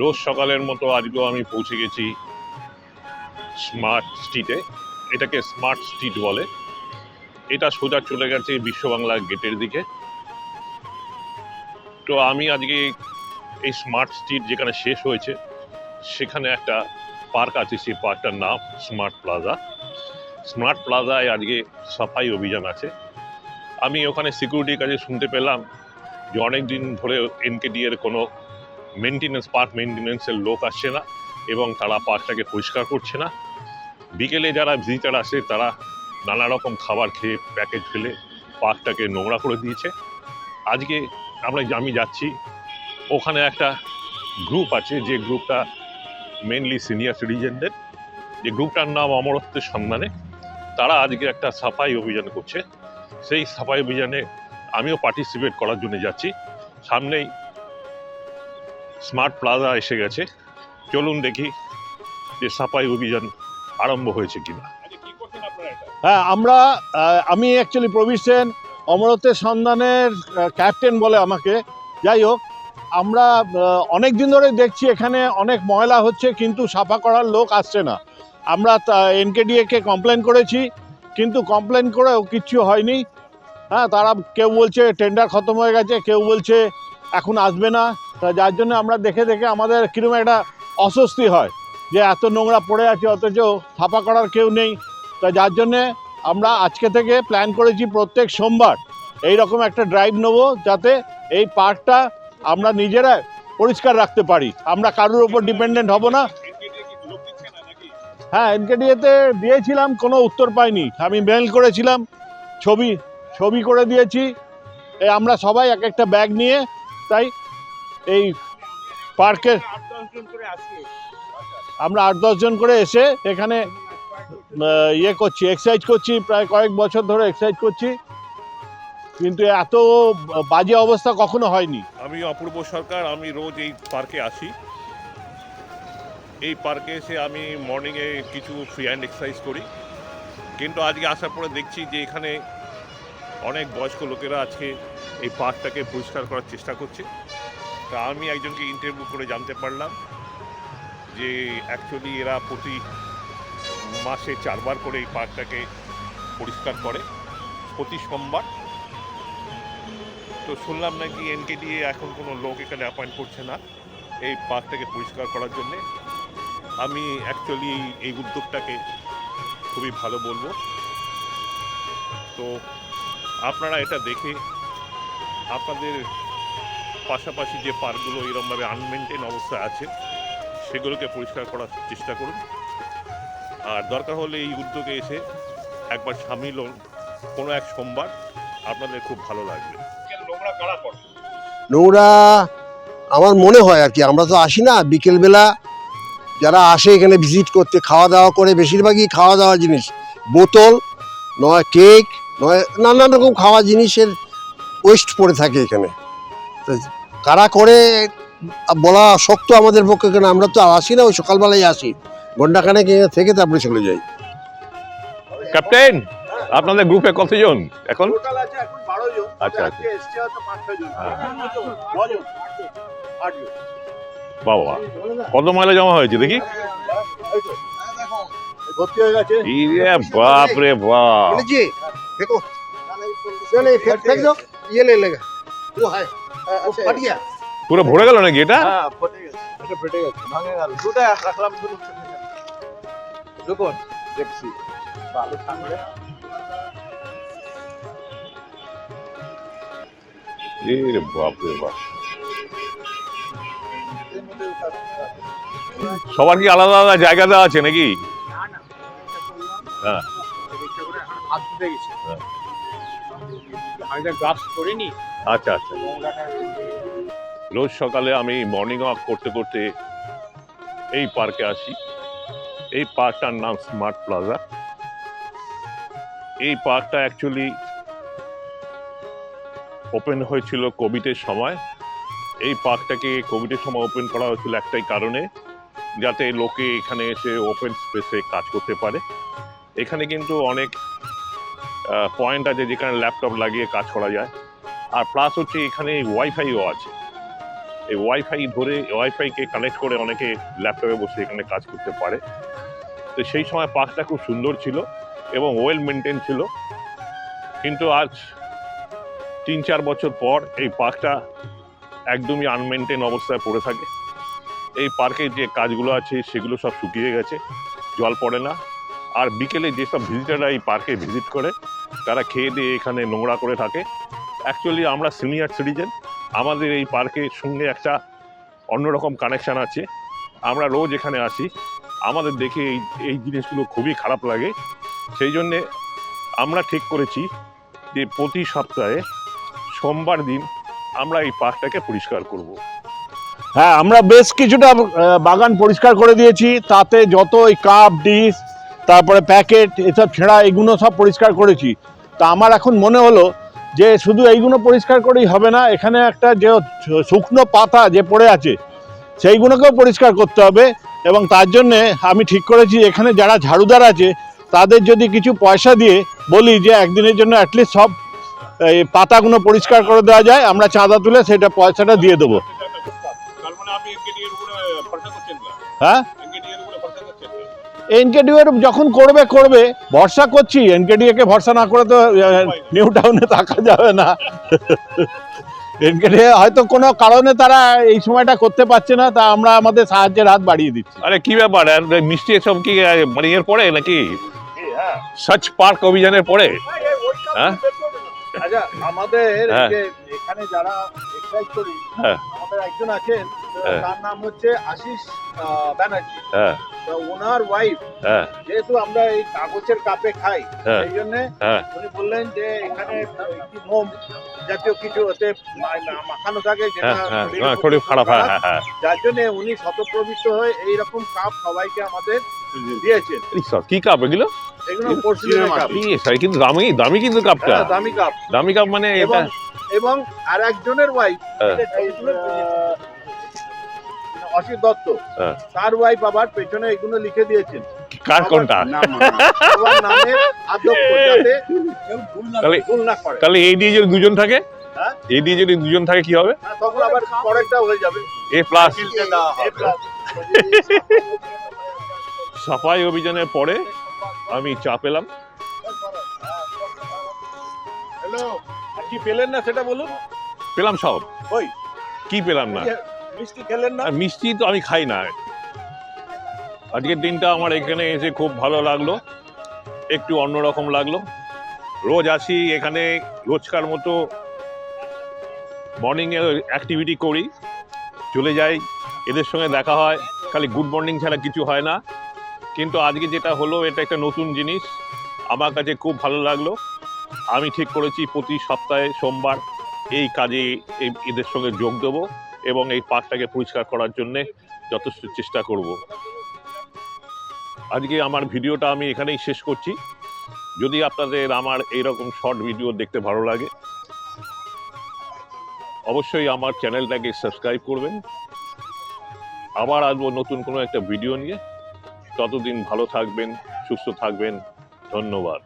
রোজ সকালের মতো আজকেও আমি পৌঁছে গেছি স্মার্ট স্ট্রিটে, এটাকে স্মার্ট স্ট্রিট বলে। এটা সোজা চলে গেছে বিশ্ব বাংলা গেটের দিকে। তো আমি আজকে এই স্মার্ট স্ট্রিট যেখানে শেষ হয়েছে, সেখানে একটা পার্ক আছে, সেই পার্কটার নাম স্মার্ট প্লাজা। স্মার্ট প্লাজায় আজকে সাফাই অভিযান আছে। আমি ওখানে সিকিউরিটির কাছে শুনতে পেলাম যে অনেক দিন ধরে এনকেডি এর কোনো মেনটেনেন্স পার্ক মেনটেনেন্সের লোক আসছে না এবং তারা পার্কটাকে পরিষ্কার করছে না। বিকেলে যারা ভিজিটার আসে, তারা নানা রকম খাবার খেয়ে প্যাকেট ফেলে পার্কটাকে নোংরা করে দিয়েছে। আজকে আমরা আমি যাচ্ছি, ওখানে একটা গ্রুপ আছে, যে গ্রুপটা মেনলি সিনিয়র সিটিজেনদের যে গ্রুপটার নাম অমরত্বের সন্ধানে। তারা আজকে একটা সাফাই অভিযান করছে। সেই সাফাই অভিযানে আমিও পার্টিসিপেট করার জন্য যাচ্ছি। সামনেই স্মার্ট প্লাজা এসে গেছে। চলুন দেখি যে সাফাই অভিযান আরম্ভ হয়েছে কিনা। হ্যাঁ আমরা আমি অ্যাকচুয়ালি প্রবীর সেন, অমরত্বের সন্ধানের ক্যাপ্টেন বলে আমাকে। যাই হোক, আমরা অনেক দিন ধরে দেখছি এখানে অনেক ময়লা হচ্ছে, কিন্তু সাফা করার লোক আসছে না। আমরা এনকেডিএকে কমপ্লেন করেছি, কিন্তু কমপ্লেন করেও কিচ্ছু হয়নি। হ্যাঁ তারা কেউ বলছে টেন্ডার খতম হয়ে গেছে, কেউ বলছে এখন আসবে না। যার জন্য আমরা দেখে দেখে আমাদের কীরকম একটা অস্বস্তি হয় যে এত নোংরা পড়ে আছে, অথচ সাফা করার কেউ নেই। তা যার জন্যে আমরা আজকে থেকে প্ল্যান করেছি প্রত্যেক সোমবার এই রকম একটা ড্রাইভ নেব যাতে এই পার্কটা আমরা নিজেরা পরিষ্কার রাখতে পারি। আমরা কারোর ওপর ডিপেন্ডেন্ট হব না। হ্যাঁ এনকেডিএতে দিয়েছিলাম, কোনো উত্তর পাইনি। আমি মেল করেছিলাম, ছবি ছবি করে দিয়েছি। আমরা সবাই এক একটা ব্যাগ নিয়ে তাই এই পার্কের আমরা আট দশজন করে এসে এখানে ইয়ে করছি এক্সারসাইজ করছি, প্রায় কয়েক বছর ধরে এক্সারসাইজ করছি। কিন্তু এত বাজে অবস্থা কখনো হয়নি। আমি অপূর্ব সরকার, আমি রোজ এই পার্কে আসি। এই পার্কে এসে আমি মর্নিংয়ে কিছু ফ্রি হ্যান্ড এক্সারসাইজ করি। কিন্তু আজকে আসার পরে দেখছি যে এখানে অনেক বয়স্ক লোকেরা আজকে এই পার্কটাকে পরিষ্কার করার চেষ্টা করছে। তা আমি একজনকে ইন্টারভিউ করে জানতে পারলাম যে অ্যাকচুয়ালি এরা প্রতি মাসে চারবার করে এই পার্কটাকে পরিষ্কার করে। প্রতি সোমবার। তো শুনলাম নাকি এনকেডিএ এখন কোনো লোক এখানে অ্যাপয়েন্ট করছে না এই পার্কটাকে পরিষ্কার করার জন্যে। আমি অ্যাকচুয়ালি এই উদ্যোগটাকে খুবই ভালো বলব। তো আপনারা এটা দেখে আপনাদের পাশাপাশি যে পার্কগুলো এরকমভাবে আনমেনটেন অবস্থায় আছে সেগুলোকে পরিষ্কার করার চেষ্টা করুন। আর দরকার হলে এই উদ্যোগে এসে একবার সামিল হন। কোনো এক সোমবার আপনাদের খুব ভালো লাগবে। নোংরা আমার মনে হয় আর কি আমরা তো আসি না বিকেলবেলা। যারা আসে এখানে ভিজিট করতে খাওয়া দাওয়া করে বেশিরভাগই খাওয়া দাওয়া জিনিস। বোতল নয় কেক নয় নানান রকম খাওয়া জিনিসের ওয়েস্ট পড়ে থাকে এখানে। কারা করে বলা শক্ত আমাদের পক্ষে কেন? আমরা তো আসি না ওই সকালবেলায় আসি। ঘন্টাখানেক থেকে তারপরে চলে যাই। ক্যাপ্টেন আপনাদের গ্রুপে কতজন এখন? আচ্ছা, আচ্ছা। হ্যাঁ, হ্যাঁ। বাবা কত ময়লা জমা হয়েছে দেখি? বাপরে বাপ। দেখো। ইয়ে নেই লেগা। ও হায়। আচ্ছা। পুরো ভরে গেল নাকি এটা? হ্যাঁ, এটা ফেটে গেছে ভাঙে গেল। দুটা রাখলাম দেখুন দেখছি। ভালো থাকবে সবার কি আলাদা আলাদা জায়গা দেওয়া আছে নাকি? হ্যাঁ। গাছ। হ্যাঁ। করিনি আচ্ছা আচ্ছা। রোজ সকালে আমি মর্নিং ওয়াক করতে করতে এই পার্কে আসি। এই পার্কটার নাম স্মার্ট প্লাজা এই পার্কটা অ্যাকচুয়ালি ওপেন হয়েছিল কোভিডের সময়। এই পার্কটাকে কোভিডের সময় ওপেন করা হয়েছিল একটাই কারণে, যাতে লোকে এখানে এসে ওপেন স্পেসে কাজ করতে পারে। এখানে কিন্তু অনেক পয়েন্ট আছে যেখানে ল্যাপটপ লাগিয়ে কাজ করা যায়। আর প্লাস হচ্ছে এখানে ওয়াইফাইও আছে। এই ওয়াইফাই ধরে ওয়াইফাইকে কানেক্ট করে অনেকে ল্যাপটপে বসে এখানে কাজ করতে পারে। তো সেই সময় পার্কটা খুব সুন্দর ছিল এবং ওয়েল মেনটেন ছিল। কিন্তু আজ তিন চার বছর পর এই পার্কটা একদমই আনমেনটেন অবস্থায় পড়ে থাকে। এই পার্কে যে কাজগুলো আছে সেগুলো সব শুকিয়ে গেছে, জল পড়ে না। আর বিকেলে যেসব ভিজিটাররা এই পার্কে ভিজিট করে, তারা খেয়ে দিয়ে এখানে নোংরা করে থাকে। অ্যাকচুয়ালি আমরা সিনিয়র সিটিজেন আমাদের এই পার্কের সঙ্গে একটা অন্যরকম কানেকশান আছে। আমরা রোজ এখানে আসি। আমাদের দেখে এই এই জিনিসগুলো খুবই খারাপ লাগে। সেই জন্যে আমরা ঠিক করেছি যে প্রতি সপ্তাহে সোমবার দিন আমরা এই পার্কটাকে পরিষ্কার করব। হ্যাঁ আমরা বেশ কিছুটা বাগান পরিষ্কার করে দিয়েছি। তাতে যত ওই কাপ ডিশ তারপরে প্যাকেট এসব ছেঁড়া, এগুলো সব পরিষ্কার করেছি। তা আমার এখন মনে হলো যে শুধু এইগুলো পরিষ্কার করেই হবে না এখানে একটা যে শুকনো পাতা যে পড়ে আছে সেইগুলোকেও পরিষ্কার করতে হবে এবং তার জন্যে আমি ঠিক করেছি এখানে যারা ঝাড়ুদার আছে তাদের যদি কিছু পয়সা দিয়ে বলি যে একদিনের জন্য অ্যাটলিস্ট সব এই পাতাগুলো পরিষ্কার করে দেওয়া যায় আমরা চাঁদা তুলে সেটা পয়সাটা দিয়ে দেবো। হ্যাঁ? এনকেডিও এর যখন করবে করবে ভরসা করছি এনকেডিও কে ভরসা না করে তো নিউ টাউনে থাকা যাবে না এনকেডিও হয়তো কোনো কারণে তারা এই সময়টা করতে পারছে না তা আমরা আমাদের সাহায্যের হাত বাড়িয়ে দিচ্ছি আরে কি ব্যাপার আর মিষ্টি এসব কি মানে এর পরে নাকি স্বচ্ছ পার্ক অভিযানের পরে হ্যাঁ? আচ্ছা আমাদের হ্যাঁ। এখানে যারা এক্সারসাইজ করি হ্যাঁ। আমাদের একজন আছেন হ্যাঁ। তার নাম হচ্ছে আশিস ব্যানার্জি। হ্যাঁ। ওনার ওয়াইফ হ্যাঁ। যেহেতু আমরা এই কাগজের কাপে খাই হ্যাঁ। সেই জন্য হ্যাঁ। উনি বললেন যে এখানে মোম জাতীয় কিছু ওতে মাখানো থাকে যেটা হ্যাঁ হ্যাঁ হ্যাঁ, হ্যাঁ হ্যাঁ হ্যাঁ। যার জন্য উনি শতপ্রবিষ্ট হয়ে এইরকম কাপ সবাইকে আমাদের দিয়েছেন। কি কাপ এগুলো? কিন্তু দামি দামি কিন্তু কাপটা। হ্যাঁ, দামি কাপ। দামি কাপ মানে এটা এবং এবং আর একজনের ওয়াইফ হ্যাঁ। অসিত দত্ত। হ্যাঁ। তার ওয়াইফ আবার পেছনে এগুলো লিখে দিয়েছেন। কার কোনটা? তাহলে এই দিয়ে যদি দুজন থাকে? হ্যাঁ? এই দিয়ে যদি দুজন থাকে কি হবে? হ্যাঁ, তখন আবার পরেরটা হয়ে যাবে। এ প্লাস সাফাই অভিযানের পরে আমি চা পেলাম। হ্যালো কি পেলেন না সেটা বলুন। পেলাম সব। ওই। কি পেলাম না? মিষ্টি খেলেন না? মিষ্টি তো আমি খাই না। আজকের দিনটা আমার এখানে এসে খুব ভালো লাগল। একটু অন্যরকম লাগল। রোজ আসি এখানে, রোজকার মতো মর্নিংয়ে অ্যাক্টিভিটি করি। চলে যাই, এদের সঙ্গে দেখা হয়। খালি গুড মর্নিং ছাড়া কিছু হয় না। কিন্তু আজকে যেটা হলো, এটা একটা নতুন জিনিস। আমার কাছে খুব ভালো লাগল। আমি ঠিক করেছি, প্রতি সপ্তাহে সোমবার এই কাজে এদের সঙ্গে যোগ দেবো। এবং এই পার্কটাকে পরিষ্কার করার জন্যে যথেষ্ট চেষ্টা করব। আজকে আমার ভিডিওটা আমি এখানেই শেষ করছি। যদি আপনাদের আমার এইরকম শর্ট ভিডিও দেখতে ভালো লাগে, অবশ্যই আমার চ্যানেলটাকে সাবস্ক্রাইব করবেন। আবার আসব নতুন কোনো একটা ভিডিও নিয়ে। ততদিন ভালো থাকবেন, সুস্থ থাকবেন। ধন্যবাদ।